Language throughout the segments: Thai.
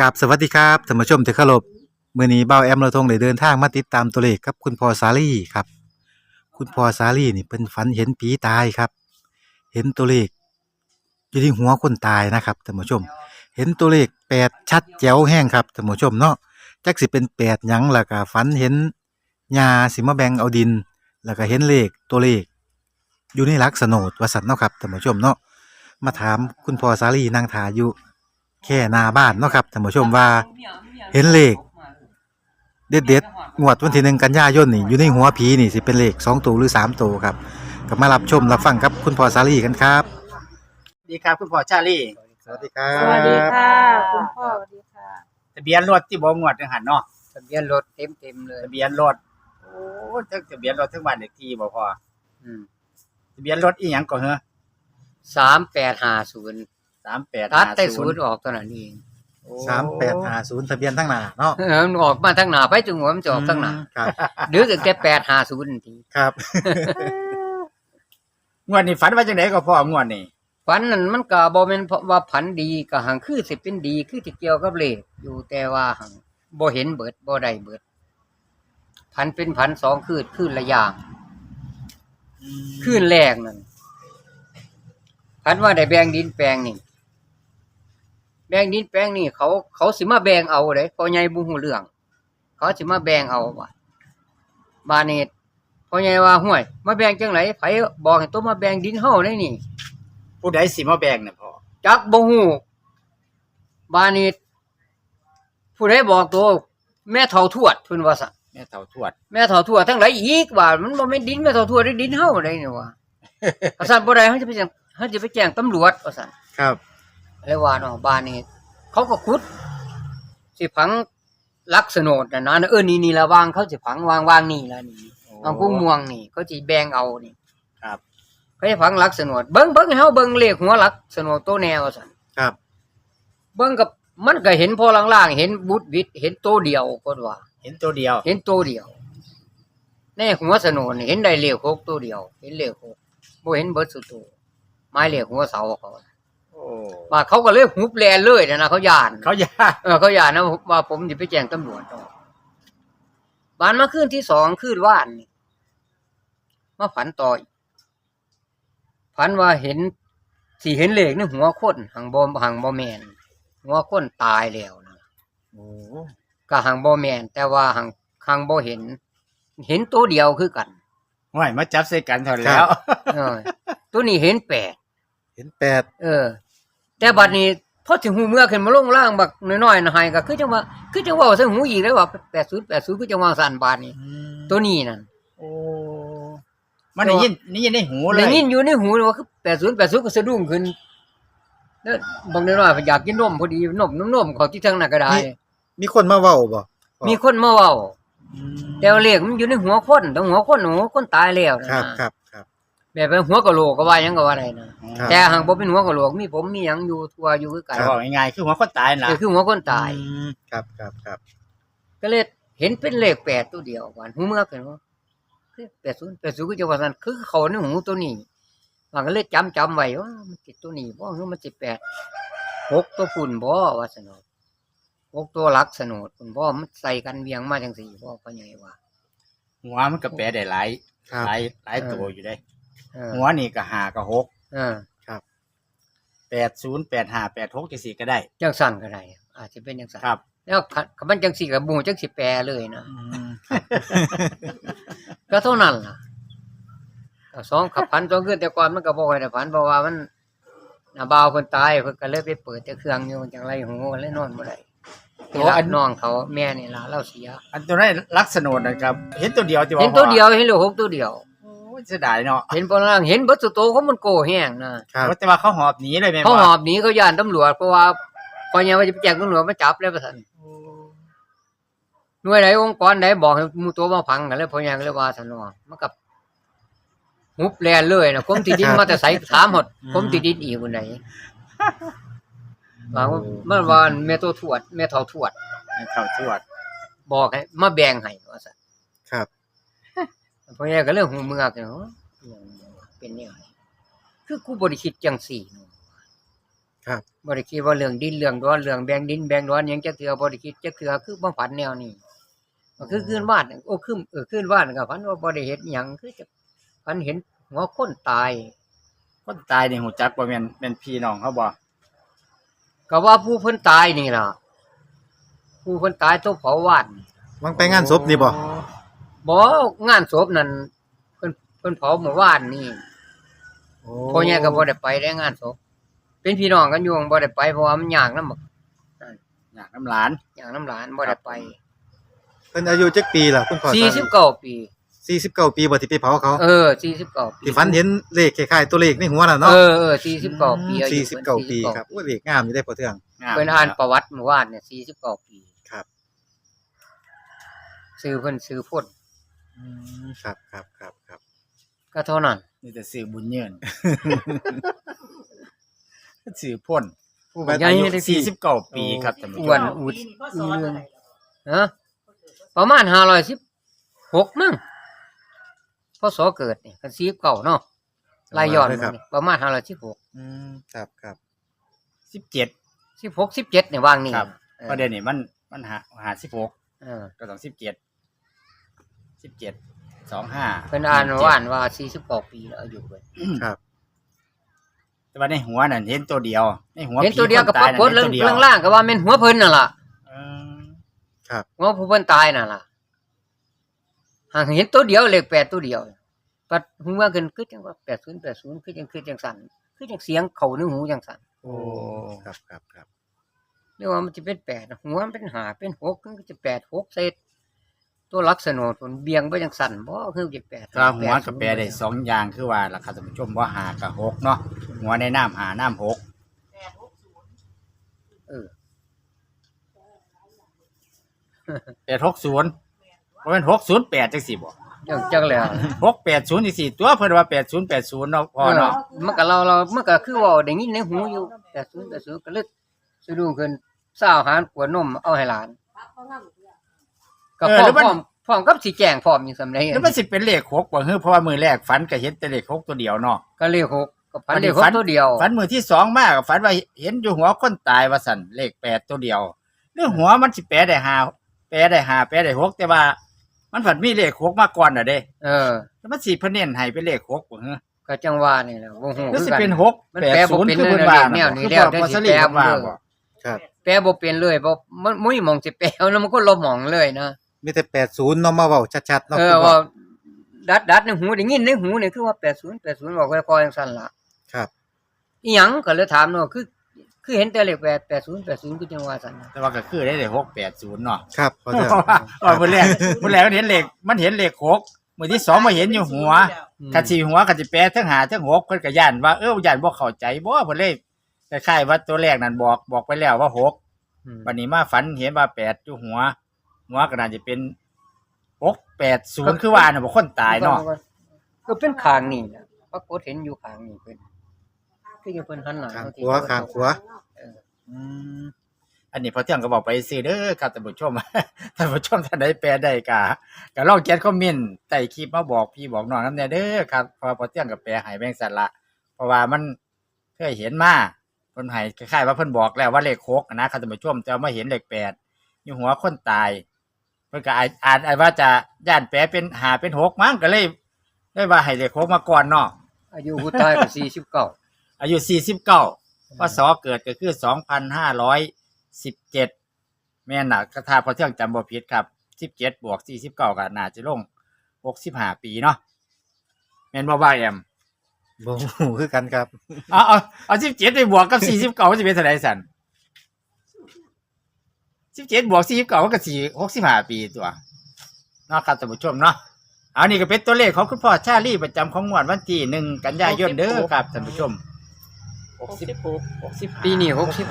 กับสวัสดีครับท่านผู้ชมที่เคารพมื้อนี้เบ้าแอมเราทงได้เดินทางมาติดตามตัวเลขกับคุณพอสาลีครับ คุณพอสาลีนี่เพิ่นฝันเห็นผีตายครับ เห็นตัวเลขอยู่ที่หัวคนตายนะครับท่านผู้ชม เห็นตัวเลขแปดชัดแจ๋วแห้งครับท่านผู้ชมเนาะจักสิเป็นแปดหยังแล้วก็ฝันเห็นยาสิมาแบงเอาดิน แล้วก็เห็นเลขตัวเลข อยู่ในหลักสนดวสันเนาะครับท่านผู้ชมเนาะมาถามคุณพอสาลีนั่งทาอยู่ แค่หน้าบ้านเนาะครับท่านผู้ชมว่า เห็นเลข เด็ดเด็ดๆงวดวันที่หนึ่งกันยายนนี่อยู่ในหัวผีนี่สิเป็นเลขสองตัวหรือสามตัวครับก็มารับชมรับฟังกับคุณพ่อสาลีกันครับดีครับคุณพ่อชาลีสวัสดีครับสวัสดีค่ะ คุณพ่อสวัสดีค่ะ ทะเบียนรถที่บ่งวดจังหันเนาะทะเบียนรถเต็มเต็มๆเลย ทะเบียนรถโอ้ทั้งทะเบียนรถทั้งบ้านเลขที่บ่พออืมทะเบียนรถอีหยังก็เหรอสามแปดห้าศูนย์ 38ตัดแต่ศูนย์ออกตัวนั้นเองสามแปดห้าศูนย์ทะเบียนทั้งหน้าเนาะเออมันออกมาทั้งหน้าไปจนหัวมันจะออกทั้งหน้าครับหรือตั้งแต่แปดห้าศูนย์ทีครับงวดนี้ฝันว่าจังไดก็พ่องวดนี้ฝันนั้นมันก็บ่แม่นเพราะว่าผันดีก็หังคือสิเป็นดีคือที่เกี่ยวกับเลขอยู่แต่ว่าหังบ่เห็นเบิดบ่ได้เบิดผันเป็นผันสองคืนคืนละอย่างคืนแรกนั่นผันว่าได้แบ่งดินแปลงนี่ แบ่งดินแปลงนี่เขาเขาสิมาแบ่งเอาเด้พอใหญ่บ่ฮู้เรื่อง เขาสิมาแบ่งเอาว่าบาดนี้พอใหญ่ว่าห้วย มาแบ่งจังไหนไผบอกให้ตัวมาแบ่งดินเฮาได้นี่ผู้ใดสิมาแบ่งน่ะพ่อจักบ่ฮู้บาดนี้ผู้ใดบอกตัวแม่เฒ่าทวดเพิ่นว่าซั่นแม่เฒ่าทวดแม่เฒ่าทวดทั้งหลายอีกว่ามันบ่แม่นดินแม่เฒ่าทวดได้ดินเฮาได้นี่ว่าว่าซั่นบ่ได้เฮาจะไปแจ้งเฮาจะไปแจ้งตำรวจว่าซั่นครับ เลยว่าเนาะบ้านนี้ เขาก็ขุด สิผังลักษณดน่ะนะเออนี่นี่ละวางเขาสิผังวางวางนี่ละนี่วางกุ้งม่วงนี่เขาสิแบ่งเอานี่ครับเขาจะผังลักษณดเบิ่งเบิ่งให้เฮาเบิ่งเลขหัวลักษณดตัวแนวซั่นครับ เบิ่งกับมันก็เห็นพอล่างๆเห็นบุตรวิทย์เห็นตัวเดียวก็ว่า เห็นตัวเดียว เห็นตัวเดียวในหัวสนนเห็นได้เลขหกตัวเดียว เห็นเลขหกบ่เห็นเบิดสุดตัวไม้เลขหัวเสาเขา โอ้ว่าเขาก็เลยหุบแลนเลยนะนะเขาย่านเขาอยากเออเขาย่านนะว่าผมจะไปแจ้งตำรวจต่อบ้านมาคืนที่สองคืนว่านนี่มาฝันต่ออีกฝันว่าเห็นสีเห็นเลขในหัวคนหังบอมหังบอแมนหัวคนตายแล้วนะโอ้ก็หังบอแมน แต่ว่าหังหังบอเห็น เห็นตัวเดียวคือกันห่วยมาจับใส่กันเท่านั้นแล้วเออตัวนี้เห็นแปดเห็นแปดเออ แต่บัดนี้พอถึงหูเมื่อขึ้นมาลงล่างบักน้อยๆนะให้ก็คือจังว่าคือจังว่าใส่หูอีกแล้วว่า80 80คือจังว่าสั่นบาดนี้ตัวนี้นั่นโอ้มันได้ยินนี่ยินในหูเลได้ยยินอยู่ในหูเลยว่าคือ80 80ก็สะดุ้งขึ้นแล้วบางน้อยๆอยากกินนมพอดีนมนมๆเขาที่ทางนั้นก็ได้มีคนมาเว้าบ่มีคนมาเว้าอืมแต่ว่าเลขมันอยู่ในหัวคนแต่หัวคนหัวคนตายแล้วนะครับครับครับ แบบเป็นหัวกะโหลกก็ว่าหยังก็ว่าได้นะครับ แต่หางบ่เป็นหัวกะโหลกมีผมมีหยังอยู่ทั่วอยู่คือกันแต่บอกง่ายๆคือหัวคนตายน่ะก็คือหัวคนตาย อืมครับครับครับก็เลยเห็นเป็นเลขแปดตัวเดียววันหูเมื่อกันว่าคือแปดศูนย์แปดศูนย์ก็จะว่าสันคือเขาในหูตัวนี้มันก็เลยจำจำไว้ว่ามันติดตัวนี้บ่หรือมันสิแปดหกตัวฝุ่นบ่ว่าสนดหกตัวหลักสนดฝุ่นบ่มันใส่กันเวียงมาจังสี่บ่ก็ใหญ่ว่า หัวมันก็แปลได้หลายครับ หลายหลายตัวอยู่ได้ เออหัวนี่ก็หาก็หกเออแปดศูนย์แปดห้าแปดหกจังสี่ก็ได้ จังสั่นก็ได้อาจจะเป็นจังสั่นครับแล้วคันมันจังสี่กับบูจังสิแปรเลยนะอืมก็เท่านั้นล่ะก็สองขับพันสองขึ้นแต่ก่อนมันก็บ่ค่อยได้พันเพราะว่ามันน่ะบ่าวเพิ่นตายเพิ่นก็เลยไปเปิดแต่เครื่องอยู่จังไรหูก็เลยนอนบ่ได้ตัตัววอัอันนน้องเขาแม่นี่ล่ะเราเสียอันตัวนั้นลักษณะนะครับ เห็นตัวเดียวที่ว่าเห็นตัวเดียวเห็นเหลือหกตัวเดียวโอ้ย เสียดายเนาะเห็นบ่ล่างเห็นเบิดสุดโตเขามันโกแห้งนะครับแต่ว่าเขาหอบหนีเลยแม่นเขาบ่หอบหนีเขาย่านตำรวจเพราะว่าก่อนยังว่าจะไปแจ้งตำรวจมาจับแล้วว่าซั่นหน่วยไหนองค์กรไหนบอกให้หมู่ตัวมาพังกันแล้วพอยังก็เลยว่าซั่นว่ามันกับฮุบแลนเลยนะกรมที่ดินมาแต่ไสถามหมดกรมที่ดินอีกคนไหนว่าว่ามันว่าแม่โตทวดแม่เฒ่าทวดเข้าทวด บอกให้มาแบ่งให้ว่าซั่นครับ เพราะงั้นก็เรื่องหูเมือกเนาะเป็นยังไงคือกูบ่ได้คิดจังสี่เนาะครับบ่ได้คิดว่าเรื่องดินเรื่องร้อนเรื่องแบ่งดินแบ่งร้อนหยังจักเทื่อบ่ได้คิดจักเทื่อคือบ่ฝันแนวนี้ก็คือคืนบ้านโอ้คือเออคืนบ้านก็ฝันว่าบ่ได้เฮ็ดหยังคือจะฝันเห็นหัวคนตายคนตายนี่หูจักว่าแม่นเป็นพี่น้องเขาบ่ก็ว่าผู้เพิ่นตายนี่ล่ะผู้เพิ่นตายตัวเผาว่านวังไปงานศพนี่บ่ บ่งานศพนั่นเพิ่นเพิ่นเผาเมื่อวานนี่พ่อใหญ่ก็บ่ได้ไปได้งานศพเป็นพี่น้องกันอยู่บ่ได้ไปเพราะว่ามันยากนำบักอยากน้ำหลาน ยากน้ำหลานบ่ได้ไปเพิ่นอายุจักปีล่ะคุณพ่อ49ปี49ปีบ่ที่ไปเผาเขาเออ49ปีที่ฝันเห็นเลขคล้ายๆตัวเลขในหัวน่ะเอเนาะอเออ49ปีอายุ49ปีครับโอ้ยเลขงามอยู่ได้พอเทื่องงามเพิ่นอ่านประวัติเมื่อวานเนี่ย49ปีครับชื่อเพิ่นชื่อพ่น อืมครับครับครับครับก็เท่านั้นนี่แต่สื่อบุญเยินสื่อพ่นผู้ใหญ่ได้สี่สิบเก้าปีครับท่านผู้ชอ้วนมอุดเรื่องฮะประมาณ516มั้งพศเกิดนี่กัน49เนาะรายย้อนเลยครับนี่ประมาณ516อืมครับครับสิบเจ็ด16 17เนี่ยวางนี่ครับ เออประเด็นนี่มันมันหาหาสิบหกเออก็ต้องสิบเจ็ด สิบเจ็ดสองห้าเพิ่นอ่านว่านว่า49ปีแล้วอายุเพิ่นครับแต่ว่าในหัวนั่นเห็นตัวเดียว ในหัวเห็นตัวเดียวกับผีปครานกฏตายเรื่องนั่นเห็นตัวเดียวเรื่องล่างก็ว่าแม่นหัวเพิ่นน่ะล่ะเออครับหัวผู้เพิ่นตายน่ะล่ะหากเห็นตัวเดียวเลข8ตัวเดียวปัดหูว่ากันคือจังว่า80 80คือจังคือจังสั่นคือจังเสียงเข้าในหูจังสั่นโอ้ครับครับครับเรียกว่ามันจะเป็นแปดหัวมันเป็นหาเป็นหกมันก็จะแปดหกเศษ ตัวลักษณะมันเบียงไปจังสั่นบ่คือจะแปดก็หัวกับแปรได้สองอย่างคือว่าราคาท่านผู้ชมว่าหากับหกเนาะหัวในน้ำหาน้ำหกเออแปดหกศูนย์เพราะเป็นหกศูนย์แปดจังสี่บ่จังจังแล้วหกแปดศูนย์จังสี่ตัวเพิ่นว่าแปดศูนย์แปดศูนย์เนาะพอเนาะเออมันก็เราเรามันก็คือว่าได้ยินในหูอยู่แปดศูนย์แปดศูนย์ก็เลยสะดุ้งขึ้นสาวหารกวนนมเอาให้หลาน ก็พร้อมพร้อมพร้อมกับสิแจ้งพร้อมอย่างสำเร็จแล้วมันสิเป็นเลขหกบ่เฮ้อเพราะว่ามือแรกฝันก็เห็นแต่เลขหกตัวเดียวเนาะ ก็เลขหกก็พันอันนี้เลขหฝักน ตัวเดียวฝันมือที่สองมากฝันว่าเห็นอยู่หัวคนตายว่าสั่นเลขแปดตัวเดียวเรื่องหัวมันสิแปลได้หาแปลได้หาแปลได้หกแต่ว่า มันผัดมีเลขหกมาก่อนน่ะเด้เออ แล้วมันสิเพิ่นเน้นให้เป็นเลขหกบ่เฮ้อก็จังว่านี่แหละบ่ฮู้หรือคือสิกันเป็นหกมันแปดแปลบ่ศูนย์เป็นคือเพิ่นว่าแนวนี้คือแล้วพอแต่พอสิสลีแปล เพิ่นว่าเด้อบ่ครับแปลบ่เป็นเลยบ่มันมุ้ยมองสิแปลแล้วมันก็ลบหมองเลยนะ มีแต่80เนาะมาเว้าชัดๆเนาะเอคุอณพ่อว่าดัดดัดในหูได้ยินในหูนี่คือว่า80 80บอกค่อยๆจังซั่นล่ะครับอีหยังก็เลยถามเนาะคือ คือเห็นแต่เลข8 80 80คือจังว่าซั่นนะแต่ว่าก็คือได้เลขหกแปดศูนย์เนาะครับพอเทื่องว่าเมื่อแรกเมื่อแรกมันเห็นเลขมันเห็นเลขหกมือที่สองมาเห็นอยู่หัวอืมกะสีหัวกะสิแปลทั้งหาทั้งหกเพิ่นก็ย่านว่าเออย่านบ่เข้าใจบ่เพิ่นเลยคล้ายๆว่าตัวแรกนั่นบอกบอกไปแล้วว่าหกอืมวันนี้มาฝันเห็นว่าแปดอยู่หัว หัวก็น่าจะเป็นหกแปดศูนย์คือว่าน่ะบ่คนตายเนาะก็เป็นข้างนี่นะปรากฏเห็นอยู่ข้างนี่เพิ่นคือจังเพิ่นหันหน้าข้างมขวาข้างขวาเอออืมอันนี้พอเที่ยงก็บอกไปซื้อเด้อครับท่านผู้ชมท่านผู้ชมท่านใดแปลได้ก็ก็ลองเขียนคอมเมนต์ใต้คลิปมาบอกพี่บอกน้องนำแน่เด้อครับเพอพอเที่ยงก็แปลให้แบ่งสันละเพราะว่ามันเคยเห็นมาเพิ่นให้คล้ายๆว่าเพิ่นบอกแล้วว่าเลขหกนะครับท่านผู้ชมแต่ว่ามาเห็นเลขแปดอยู่หัวคนตาย เพิ่นก็อาจอาจอาจว่าจะย่านแปลเป็นหาเป็นหกมั้งก็เลยเลยว่าให้เลขหกมาก่อนเนาะอายุผู้ตายก็49อายุสี่สิบเก้าพศเกิดก็คือสองพันห้าร้อยสิบเจ็ดแม่นน่ะกระทาพอเที่ยงจำบ่ผิดครับสิบเจ็ดบวกสี่สิบเก้าก็น่าจะลงหกสิบห้าปีเนาะแม่นบ่ว่าแอมบ่ฮู้คือกันครับ เอาเอาเอาสิบเจ็ดไปบวกกับสี่สิบเก้าจะเป็นเท่าไหร่สัน สิบเจ็ดบวกสี่สิบเก้าก็สี่หกสิบห้าปีตัวเนาะครับท่านผู้ชมเนาะเอานี่ก็เป็นตัวเลขของคุณพ่อชาลีประจำของงวดวันที่หนึ่งกันยายนเด้อครับท่านผู้ชมหกสิบหกหกสิบปีนี้65หกสิ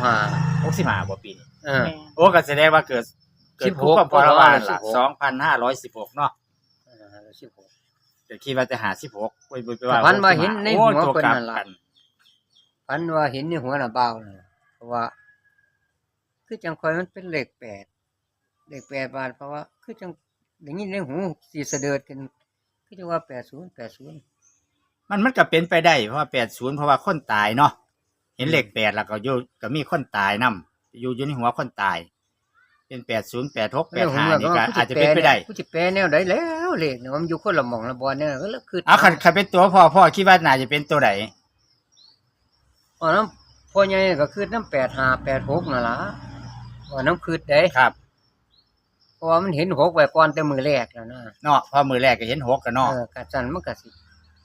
บห้าบ่ปีนี้เออโอ้ก็แสดงว่าเกิดเกิด16คุกกับพรวานละ16สองพันห้าร้อยสิบหกเนาะเออ16เดี๋ยวคิดว่าจะหาสิบหกไปไปว่าพันว่าเห็นในหัวโอ้ตัวเพิ่นกลับนั่นล่ะ กันฝันว่าเห็นในหัวหน้าเบาน่ะเพราะว่า คือจังคอยมันเป็นเลขแปดเลขแปดบาทเพราะว่า คือจังอย่างนี้ในหูสีเสดิร์ดกันคือจังว่าแปดศูนย์แปดศูนย์มันมันก็เป็นไปได้เพราะว่าแปดศูนย์เพราะว่าคนตายเนาะเห็นห็นเลขแปดแล้วก็อยู่ก็มีคนตายนํอยู่อยู่ในหัวคนตาย เป็นแปดศูนย์แปดหกแปดห้านี่ก็อาจจะเป็นไปได้ผู้สิแปลแนวใดแล้วเลขเนี่ยมันอยู่คนละหม่องละบ่เนี่ยก็เลยคือเอาคันคันเป็นตัวพ่อพ่อคิดว่าน่าจะเป็นตัวไหนอ๋อน้ำพ่อใหญ่ก็คือน้ำแปดห้าแปดหกนั่นล่ะ ว่าน้ำคือเด้ครับเพราะว่ามันเห็นหกไว้ก่อนแต่มือแรกแล้วนะเนาะพอมือแรกก็เห็นหกกันเนาะเออกะสันมันก็สิ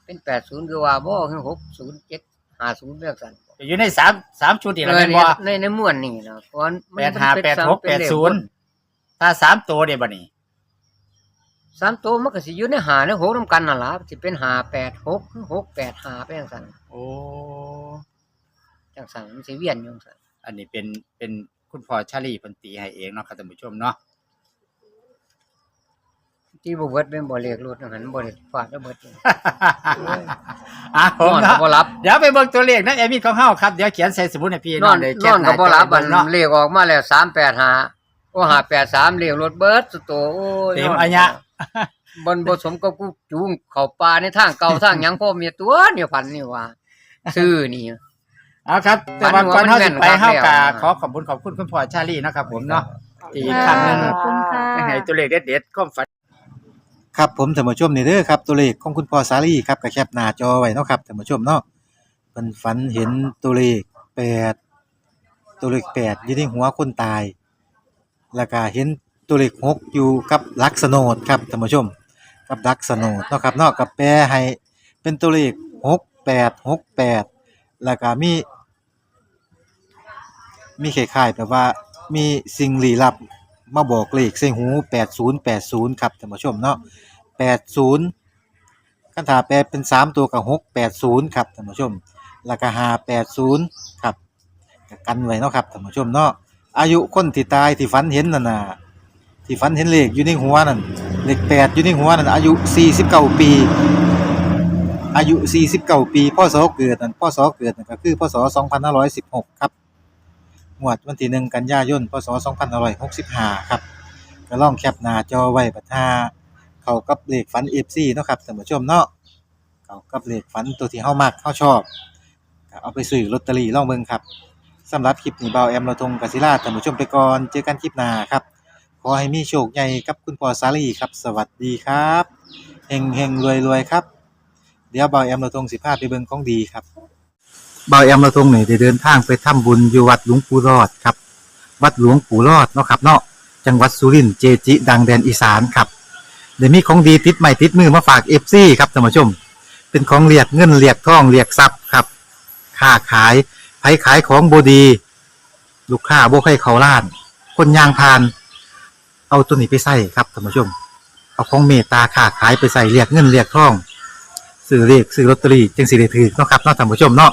เป็นแปดศูนย์คือว่าบ่คือหกศูนย์เจ็ดห้าศูนย์เรียกสันอยู่ในสามสามชุดนี่แหละเออแม่นในบ่ในในม้วนนี่นะเพราะมันแปดห้ามันแปเป็ดนหกเป็แปนดเลขศูนย์ถ้าสามตัวเดี๋ยวบัดนี้สามตัวมันก็สิอยู่ในหาในหกนำกันนั่นล่ะสิเป็นหาแปดหกหกแปดหาไปจังสันโอ้จังสันมันสิเวียนอยู่จังสันอันนี้เป็นเป็น คุณพ่อชาลีเพิ่นตีให้เองเนาะครับท่านผู้ชมเนาะที่บ่เบิดเป็นบ่เลขรถนั่นหันบ่ได้ฟาดแล้วเบิดอยู่อะผมนอนก็เนาะบ่รับ เดี๋ยวไปเบิ่งตัวเลขนะแอมินของเฮาครับ เดี๋ยวเขียนใส่สมุดให้พี่นน้ออนงได้นแคปอนหก็น้าบ่จอรับไว้อันเนาะเลขออกมาแล้ว385โอ้583เลขรถเบิดสุดโตโอ้ยเต็มอัญญะ บนบ่สมกับกูจูงเข้าป่าในทางเก่าทางหยังพ่อเมียตัวเนี่ยพันนี่ว่า ซื้อนี่ เอาครับ แต่ว่าก่อนเฮาสิไปมันแม่นเฮาครัก็บขอขอบคุณขอบคุณคุณพ่อชาลีนะครับ ผมเนาะที่อีกครั้งหนึงขอบคุณค่ะ ให้ตัวเลขเด็ดๆความฝัน ครับผมท่านผู้ชมนี่เด้อครับตัวเลขของคุณพ่อสาลีครับก็แคปหน้าจอไว้เนาะครับท่านผู้ชมเนาะเพิ่นฝันเห็นตัวเลขแปดตัวเลขแปดอยู่ในหัวคนตาย แล้วก็เห็นตัวเลขหกอยู่กับลักษณดครับท่านผู้ชม กับลักษณดเนาะครับเนาะกับแปรให้เป็นตัวเลขหกแปดหกแปดแล้วก็มี มีคล้ายๆแบบว่ามีสิ่งลี้ลับมาบอกเลขใส่หู 8080 ครับท่านผู้ชมเนาะ80คันถ้าแปลเป็น 3 ตัวก็680 ครับท่านผู้ชมแล้วก็580 ครับกันไว้เนาะครับท่านผู้ชมเนาะอายุคนที่ตายที่ฝันเห็นนั่นน่ะที่ฝันเห็นเลขอยู่ในหัวนั่นเลข8อยู่ในหัวนั่นอายุ49ปี อายุ49ปีพศเกิดนั่นพศเกิดนั่นก็คือพศ2516ครับ งวดวันที่หนึ่งกันยายนพศ2565 ครับก็ลองแคปหน้าจอไว้บัดหาเข้ากับเลขฝัน FC เนาะครับท่านผู้ชมเนาะเข้ากับเลขฝันตัวที่เฮามักเฮาชอบก็เอาไปซื้อลอตเตอรี่ลองเบิ่งครับสำหรับคลิปนี้เบาแอมเราทงกศิลาท่านผู้ชมไปก่อนเจอกันคลิปหน้าครับ ขอให้มีโชคใหญ่กับคุณพ่อสาลีครับ สวัสดีครับเฮงเฮงรวยรวยครับ เดี๋ยวเบาแอมเราทงสิพาไปเบิ่งของดีครับ เบาแอมเราทรงนี่ได้เดินทางไปทำบุญอยู่วัดหลวงปู่รอดครับ วัดหลวงปู่รอดเนาะครับเนาะจังหวัดสุรินทร์เจจิ ดังแดนอีสานครับเดี๋ยวมีของดีติดใหม่ติดมือมาฝากเอฟซีครับท่านผู้ชม เป็นของเรียกเงินเรียกทองเรียกทรัพย์ครับค้าขายไผขายของบดี ลูกค้าบ่ใครเขาล้าน คนยางพาน เอาตัวนี้ไปใส่ครับท่านผู้ชม เอาของเมตตาค้าขายไปใส่เรียกเงินเรียกทองซื้อเรียกซื้อลอตเตอรี่จึงสิได้ถือเนาะครับเนาะท่านผู้ชมเนาะ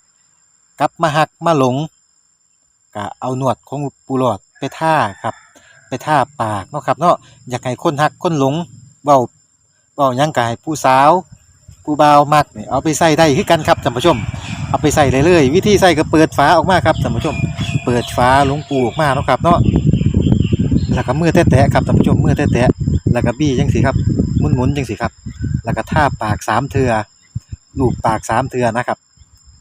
กลับมาหักมาหลงก็เอาหนวดของปูหลอดไปท่าครับ ไปท่าปากเนาะครับเนาะอยากให้คนหักคนหลงเว้าเว้ายังก็ให้ผู้สาวผู้บ่าวมักเนี่ยเอาไปใส่ได้คือกันครับท่านผู้ชม เอาไปใส่ได้เลยวิธีใส่ก็เปิดฝาออกมาครับท่านผู้ชม เปิดฝาหลวงปูออกมาเนาะครับเนาะแล้วก็มือแตะๆครับท่านผู้ชมมือแตะๆแล้วก็บี้จังสิครับหมุนๆจังสิครับ แล้วก็ท่าปากสามเทือลูบปากสามเทือนะครับ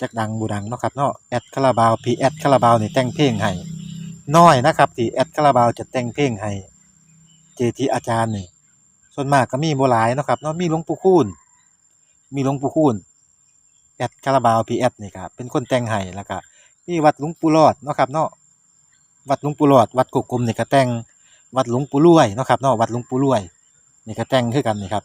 จักดังบูดังเนาะครับเนาะแอดคาราบาวพีแอดคาราบาวนี่แต่งเพลงให้น้อยนะครับที่แอดคาราบาวจะแต่งเพลงให้เจทีอาจารย์นี่ส่วนมากก็มีบ่หลายเนาะครับเนาะมีหลวงปู่คูณมีหลวงปู่คูณแอดคาราบาวพีแอดนี่ครับเป็นคนแต่งให้แล้วก็มีวัดหลวงปู่รอดเนาะครับเนาะวัดหลวงปู่รอด วัดกกกลมนี่ก็แต่งวัดหลวงปู่รวยเนาะครับเนาะวัดหลวงปู่รวยนี่ก็แต่งคือกันนี่ครับ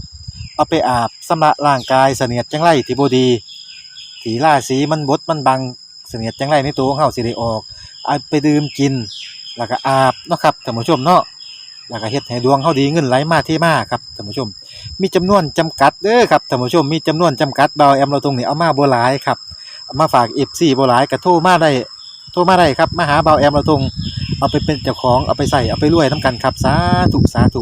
เอาไปอาบสำระร่างกายเสนียดจังไรที่บ่ดีถีล่าสีมันบดมันบังเสนียดจังไรในตัวของเฮาสิได้ออกเอาไปดื่มกิน แล้วก็อาบเนาะครับท่านผู้ชมเนาะแล้วก็เฮ็ดให้ดวงเฮาดีเงินไหลมาเทมาครับท่านผู้ชม มีจำนวนจำกัดเด้อครับท่านผู้ชมมีจำนวนจำกัดเบาแอมเราตรงนี้เอามาบ่หลายครับเอามาฝาก FC บ่หลายก็โทรมาได้โทรมาได้ครับมาหาเบาแอมเราตรงเอาไปเป็นเจ้าของเอาไปใส่เอาไปรวยนํกันครับสาธุสาธุ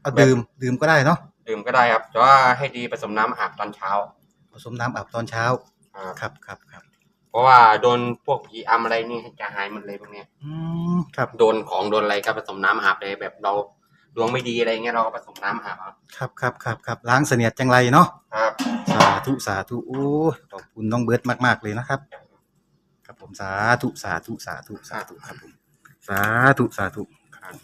เอาดื่มดื่มก็ได้เนาะดื่มก็ได้ครับแต่ว่าให้ดีผสมน้ำอาบตอนเช้าผสมน้ำอาบตอนเช้าครับครับครับครับเพราะว่าโดนพวกผีอำอะไรนี่จะหายหมดเลยพวกเนี้ยอืมครับโดนของโดนอะไรก็ผสมน้ำอาบเลยแบบเราดวงไม่ดีอะไรเงี้ยเราก็ผสมน้ำอาบเอาครับครับครับครับล้างเสนียดจังไรเนาะครับ สาธุสาธุโอ้ยขอบคุณน้องเบิร์ตมาก ๆ เลยนะครับ ครับผมสาธุสาธุสาธุสาธุครับผมสาธุสาธุครับ